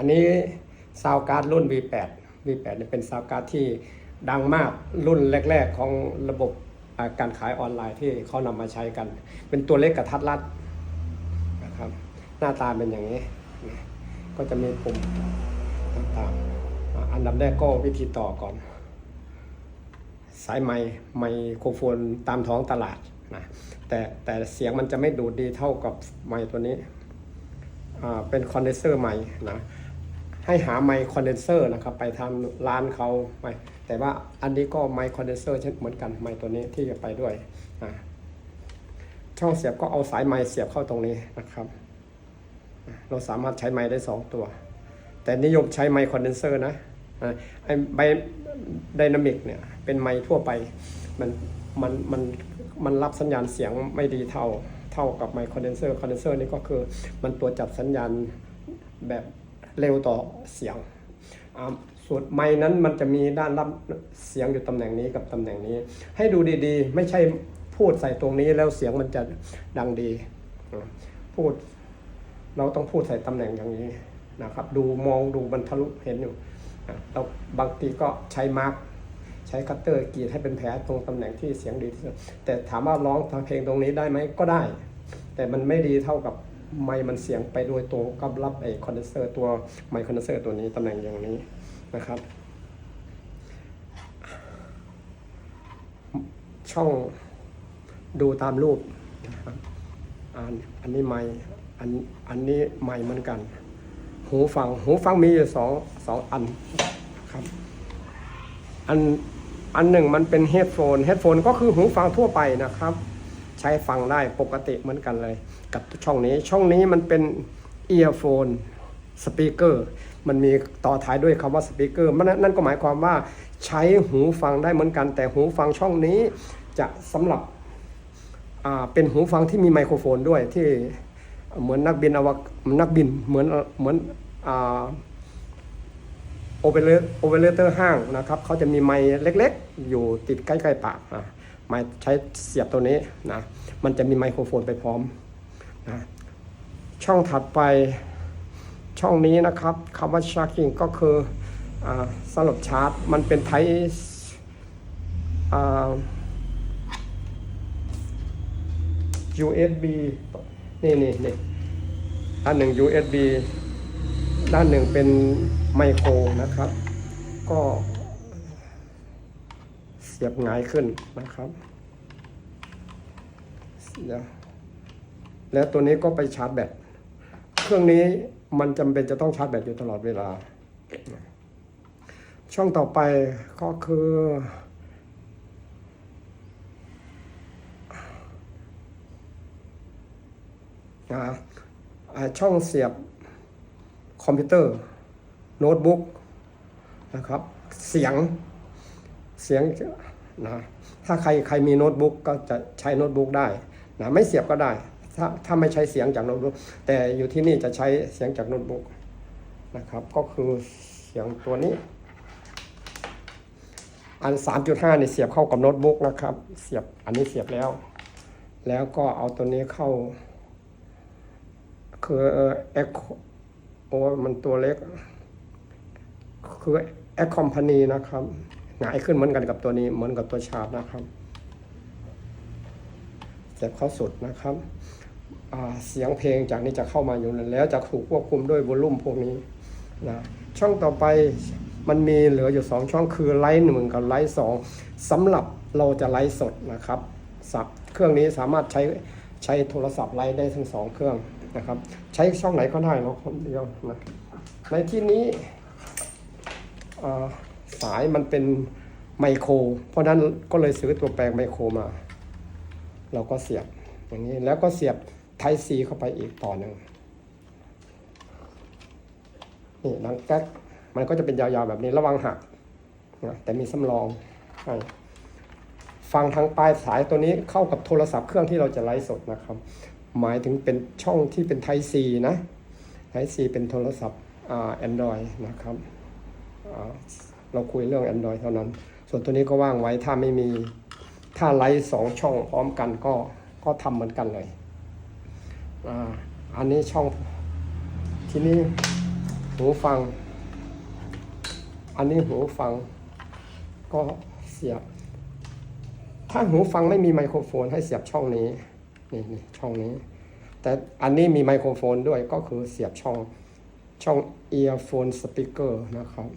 อันนี้ซาวการ์ดรุ่น V8 V8 เนี่ยเป็นซาวการ์ดที่ดังมากรุ่นแรก ๆ ของระบบการขายออนไลน์ที่เขานำมาใช้กัน เป็นตัวเล็กกระทัดรัดนะครับหน้าตาเป็นอย่างนี้ ก็จะมีปุ่มต่างๆอันดับแรกก็วิธีต่อก่อน สายไมค์ไมโครโฟนตามท้องตลาดนะแต่แต่เสียงมันจะไม่ดูดดีเท่ากับไมค์ตัวนี้เป็นคอนเดนเซอร์ไมค์นะ ให้หาไมค์คอนเดนเซอร์นะครับไปทำร้านเขาไปแต่ว่าอันนี้ก็ไมค์คอนเดนเซอร์เช่นเหมือนกันไมค์ตัวนี้ที่จะไปด้วยช่องเสียบก็เอาสายไมค์เสียบเข้าตรงนี้นะครับ เราสามารถใช้ไมค์ได้สองตัว แต่นิยมใช้ไมค์คอนเดนเซอร์นะไอ้ไมค์ไดนามิกเนี่ยเป็นไมค์ทั่วไปมันมันมันมันรับสัญญาณเสียงไม่ดีเท่าเท่ากับไมค์คอนเดนเซอร์คอนเดนเซอร์นี่ก็คือมันตัวจับสัญญาณแบบ เร็วต่อเสียงอ่าส่วนไมค์นั้นมันจะมีด้านรับเสียงอยู่ตำแหน่งนี้กับตำแหน่งนี้ ให้ดูดีๆ ไม่ใช่พูดใส่ตรงนี้แล้วเสียงมันจะดังดี พูดเราต้องพูดใส่ตำแหน่งอย่างนี้นะครับ ดูมองดูบรรทะลุเห็นอยู่เราบางทีก็ใช้มาร์กใช้คัตเตอร์กรีดให้เป็นแผลตรงตำแหน่งที่เสียงดีที่สุดแต่ถามว่าร้องทางเพลงตรงนี้ได้ไหมก็ได้ แต่มันไม่ดีเท่ากับ ไมค์มันเสียงไปโดยตรงกับรับไอ้คอนเดนเซอร์ตัวไมค์คอนเดนเซอร์ตัวนี้ตำแหน่งอย่างนี้นะครับ ช่องดูตามรูปนะครับอันอันนี้ไม้อันอันนี้ไมเหมือนกัน หูฟัง หูฟังมีอยู่สองสองอันครับ อันอันหนึ่งมันเป็นเฮดโฟนเฮดโฟนก็คือหูฟังทั่วไปนะครับ ใช้ฟังได้ปกติเหมือนกันเลย กับช่องนี้ช่องนี้มันเป็นเอียร์โฟนสปีกเกอร์มันมีต่อท้ายด้วยคำว่าสปีกเกอร์มันนั่นก็หมายความว่าใช้หูฟังได้เหมือนกัน แต่หูฟังช่องนี้จะสำหรับเป็นหูฟังที่มีไมโครโฟนด้วยที่เหมือนนักบินอวกนักบินเหมือนเหมือนโอเปอเรโอเปอเรเตอร์ห้างนะครับเขาจะมีไมค์เล็ก ๆ อยู่ติดใกล้ ๆ ปากอะ มค์ใช้เสียบตัวนี้นะมันจะมีไมโครโฟนไปพร้อมนะช่องถัดไปช่องนี้นะครับคำว่า charging ก็คืออสำหรับชาร์จ มันเป็นไทอ USB นี่นี่นี่ด้านหนึ่ง USB ด้านหนึ่งเป็นไมโครนะครับ ก็ สียบหงายขึ้นนะครับเดี๋ยวแล้วตัวนี้ก็ไปชาร์จแบต เครื่องนี้มันจำเป็นจะต้องชาร์จแบตอยู่ตลอดเวลา ช่องต่อไปก็คือนะช่องเสียบคอมพิวเตอร์ โน้ตบุ๊กนะครับ เสียงเสียง นะถ้าใครใครมีโน้ตบุ๊กก็จะใช้โน้ตบุ๊กได้นะไม่เสียบก็ได้ ถ้าถ้าไม่ใช้เสียงจากโน้ตบุ๊กแต่อยู่ที่นี่จะใช้เสียงจากโน้ตบุ๊กนะครับ ก็คือเสียงตัวนี้ อัน 3.5เนี่ยเสียบเข้ากับโน้ตบุ๊กนะครับ เสียบอันนี้เสียบแล้ว แล้วก็เอาตัวนี้เข้า คือเอ็กโอมันตัวเล็ก คือแอคคอมพานีนะครับ หงายขึ้นเหมือนกันกับตัวนี้เหมือนกับตัวชาร์ปนะครับเสียบเข้าสุดนะครับเสียงเพลงจากนี้จะเข้ามาอยู่แล้วจะถูกควบคุมด้วยวอลลุ่มพวกนี้นะช่องต่อไปมันมีเหลืออยู่สองช่องคือไลท์หนึ่งกับไลท์สองสำหรับเราจะไลฟ์สดนะครับสับเครื่องนี้สามารถใช้ใช้โทรศัพท์ไลฟ์ได้ทั้งสองเครื่องนะครับ ใช้ช่องไหนก็ได้เราคนเดียวนะในที่นี้อ่า สายมันเป็นไมโคร เพราะนั้นก็เลยซื้อตัวแปลงไมโครมา เราก็เสียบอย่างนี้แล้วก็เสียบไทซีเข้าไปอีกต่อหนึ่งนี่ดังแก๊กมันก็จะเป็นยาวๆแบบนี้ระวังหักนะแต่มีสำรองฟังทางปลายสายตัวนี้เข้ากับโทรศัพท์เครื่องที่เราจะไลฟ์สดนะครับ หมายถึงเป็นช่องที่เป็นไทซีนะไทซีเป็นโทรศัพท์แอนดรอยนะครับ เราคุยเรื่อง Android เท่านั้น ส่วนตัวนี้ก็ว่างไว้ถ้าไม่มีถ้าไลฟ์สองช่องพร้อมกันก็ก็ทำเหมือนกันเลยอ่าอันนี้ช่องทีนี้หูฟัง อันนี้หูฟังก็เสียบ ถ้าหูฟังไม่มีไมโครโฟนให้เสียบช่องนี้นี่นี่ช่องนี้ แต่อันนี้มีไมโครโฟนด้วยก็คือเสียบช่องช่อง earphone speaker นะครับ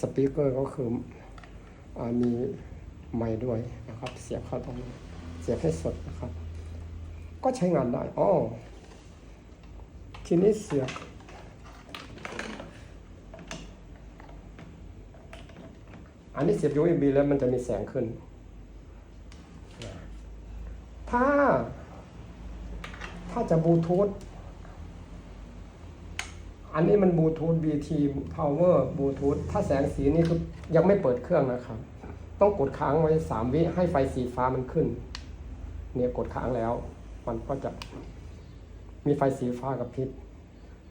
สปีกเกอร์ก็คืออมีไมค์ด้วยนะครับ เสียบเข้าตรงนี้เสียบให้สดนะครับ ก็ใช้งานได้อ๋อทีนี้เสียบอันนี้เสียบ USB แล้วมันจะมีแสงขึ้น ถ้า ถ้าจะบลูทูธ อันนี้มันบลูทูธ BT Power บลูทูธถ้าแสงสีนี่คือยังไม่เปิดเครื่องนะครับ ต้องกดค้างไว้ 3 วิให้ไฟสีฟ้ามันขึ้น เนี่ยกดค้างแล้ว มันก็จะมีไฟสีฟ้ากับพริบ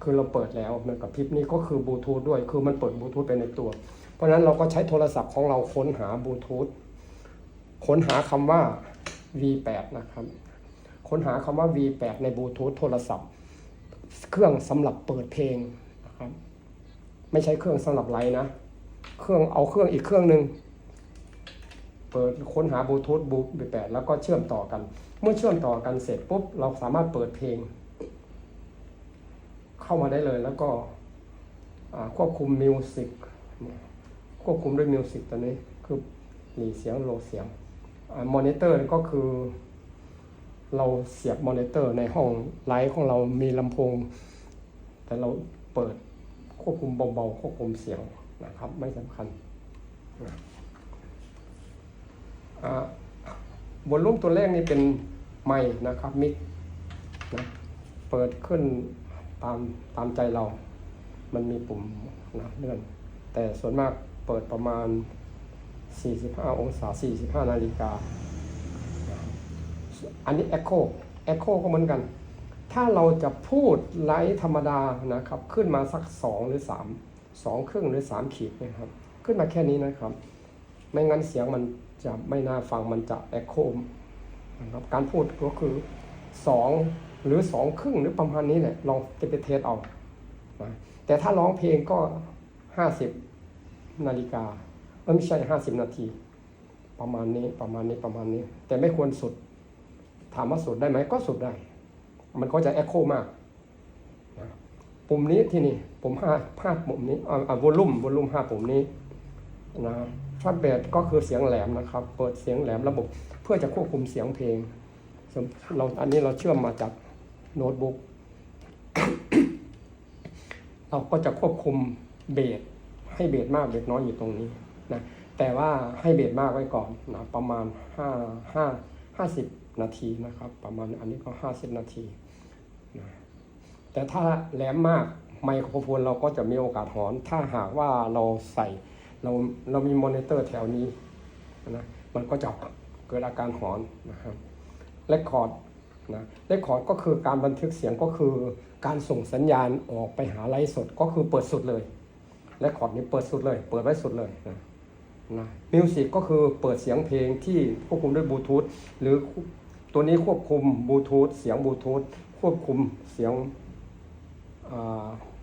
คือเราเปิดแล้วมันกับพริบนี่ก็คือบลูทูธด้วย คือมันเปิดบลูทูธไปในตัว เพราะฉะนั้นเราก็ใช้โทรศัพท์ของเราค้นหาบลูทูธค้นหาคำว่า V8 นะครับ ค้นหาคำว่า V8 ในบลูทูธโทรศัพท์ เครื่องสำหรับเปิดเพลงนะครับ ไม่ใช่เครื่องสำหรับไลฟ์นะ เครื่องเอาเครื่องอีกเครื่องหนึ่งเปิดค้นหาบลูทูธบูแปดแล้วก็เชื่อมต่อกัน เมื่อเชื่อมต่อกันเสร็จปุ๊บ เราสามารถเปิดเพลง เข้ามาได้เลยแล้วก็ควบคุมมิวสิกควบคุมด้วยมิวสิกตัวนี้คือหลีเสียงโลเสียงมอนิเตอร์ก็คือ เราเสียบมอนิเตอร์ในห้องไลฟ์ของเรามีลำโพง แต่เราเปิดควบคุมเบาๆควบคุมเสียงนะครับ ไม่สำคัญบนรูปตัวแรกนี่เป็นไม้นะครับมิกนะเปิดขึ้นตามตามใจเรา มันมีปุ่มนะเลื่อน แต่ส่วนมากเปิดประมาณ 45 องศา 45 นาฬิกา อันนี้ Echo Echo ก็เหมือนกัน ถ้าเราจะพูดไลท์ธรรมดานะครับ ขึ้นมาสัก 2 หรือ 3 2 ครึ่งหรือ 3 ขีดนะครับ ขึ้นมาแค่นี้นะครับ ไม่งั้นเสียงมันจะไม่น่าฟังมันจะ Echo นะครับการพูดก็คือ 2 หรือ 2 ครึ่งหรือประมาณนี้แหละลองจะไปเทสเอานะแต่ถ้าร้องเพลงก็ 50 นาฬิกาเออไม่ใช่ 50 นาที ประมาณนี้ประมาณนี้ประมาณนี้ แต่ไม่ควรสุด ถามว่าสุดได้ไหมก็สุดได้ มันก็จะแอคโคมากนะปุ่มนี้ที่นี่ปุ่มห้าห้าปุ่มนี้อ่าวอลลุ่มวอลลุ่มห้าปุ่มนี้นะฟัดเบสก็คือเสียงแหลมนะครับ เปิดเสียงแหลมระบบเพื่อจะควบคุมเสียงเพลงเราอันนี้เราเชื่อมมาจากโน้ตบุ๊กเราก็จะควบคุมเบสให้เบสมากเบสน้อยอยู่ตรงนี้นะแต่ว่าให้เบสมากไว้ก่อนนะประมาณห้าห้าห้าสิบ นาทีนะครับ ประมาณอันนี้ก็ห้าสิบนาทีนะแต่ถ้าแหลมมากไมโครโฟนเราก็จะมีโอกาสหอน ถ้าหากว่าเราใส่เราเรามีมอนิเตอร์แถวนี้นะมันก็จะเกิดอาการหอนนะครับเลคคอร์ดนะเลคคอร์ดก็คือการบันทึกเสียงก็คือการส่งสัญญาณออกไปหาไลฟ์สดก็คือเปิดสุดเลยและคอร์ดนี้เปิดสุดเลย เปิดไว้สุดเลยนะนะมิวสิกก็คือเปิดเสียงเพลงที่ควบคุมด้วยบลูทูธหรือ ตัวนี้ควบคุมบลูทูธเสียงบลูทูธควบคุมเสียง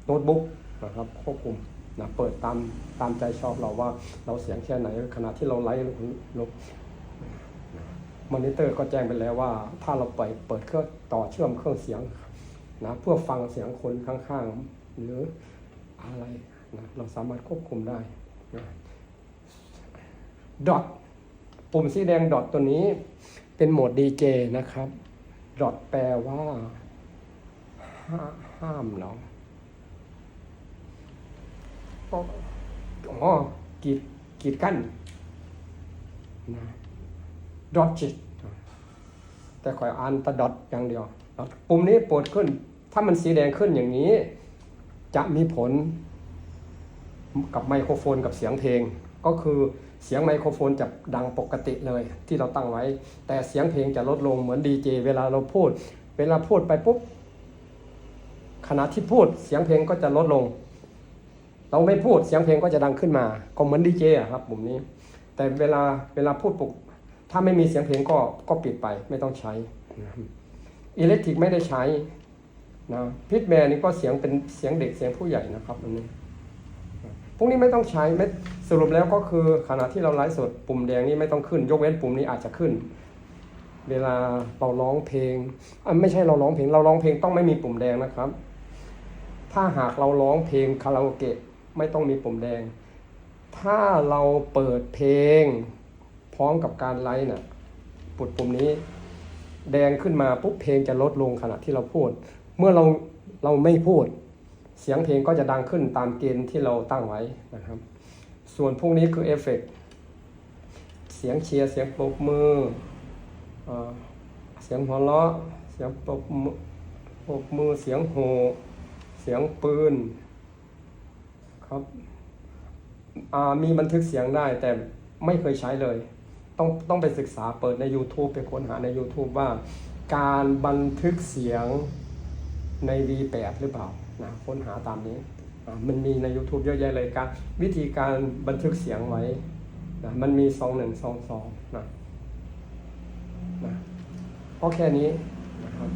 โน้ตบุ๊กนะครับควบคุมนะเปิดตามตามใจชอบเราว่าเราเสียงแค่ไหนขณะที่เราไลฟ์ลบมอนิเตอร์ก็แจ้งไปแล้วว่า ถ้าเราไปเปิดเครื่องต่อเชื่อมเครื่องเสียงนะเพื่อฟังเสียงคนข้างๆ หรืออะไรนะเราสามารถควบคุมได้ดอทปุ่มสีแดงดอทตัวนี้ เป็นโหมด DJ นะครับดอทแปลว่า ห้าห้ามเราก็อ๋อกีดกีดกั้นนะดอทจิตแต่คอยอ่านตะดอทอย่างเดียวปุ่มนี้เปิดขึ้น ถ้ามันสีแดงขึ้นอย่างนี้ จะมีผลกับไมโครโฟนกับเสียงเพลง ก็คือ เสียงไมโครโฟนจะดังปกติเลยที่เราตั้งไว้ แต่เสียงเพลงจะลดลงเหมือนดีเจเวลาเราพูด เวลาพูดไปปุ๊บขณะที่พูดเสียงเพลงก็จะลดลง เราไม่พูดเสียงเพลงก็จะดังขึ้นมา ก็เหมือนดีเจครับปุ่มนี้ แต่เวลาเวลาพูดปุกถ้าไม่มีเสียงเพลงก็ก็ปิดไปไม่ต้องใช้อิเล็กทริกไม่ได้ใช้นะพิทแมนนี่ก็เสียงเป็นเสียงเด็กเสียงผู้ใหญ่นะครับอันนี้ พวกนี้ไม่ต้องใช้ไม่สรุปแล้วก็คือขณะที่เราไลฟ์สดปุ่มแดงนี่ไม่ต้องขึ้น ยกเว้นปุ่มนี้อาจจะขึ้น เวลาเราร้องเพลงอะไม่ใช่เราร้องเพลงเราร้องเพลงต้องไม่มีปุ่มแดงนะครับ ถ้าหากเราร้องเพลงคาราโอเกะไม่ต้องมีปุ่มแดง ถ้าเราเปิดเพลงพร้อมกับการไลฟ์น่ะปุดปุ่มนี้ แดงขึ้นมาปุ๊บเพลงจะลดลงขณะที่เราพูด เมื่อเราเราไม่พูด เสียงเพลงก็จะดังขึ้นตามเกณฑ์ที่เราตั้งไว้นะครับ ส่วนพวกนี้คือเอฟเฟกต์เสียงเชียร์เสียงปรบมือเอเสียงหัวเราะเสียงปรบมือปรบมือเสียงโหเสียงปืนครับมีบันทึกเสียงได้แต่ไม่เคยใช้เลย ต้องต้องไปศึกษาเปิดใน YouTube ไปค้นหาใน YouTube ว่า การบันทึกเสียงใน V8 หรือเปล่า นะค้นหาตามนี้ มันมีใน YouTube เยอะแยะเลยการวิธีการบันทึกเสียงไว้นะมันมีสองหนะนะก็แค่นี้นะครับ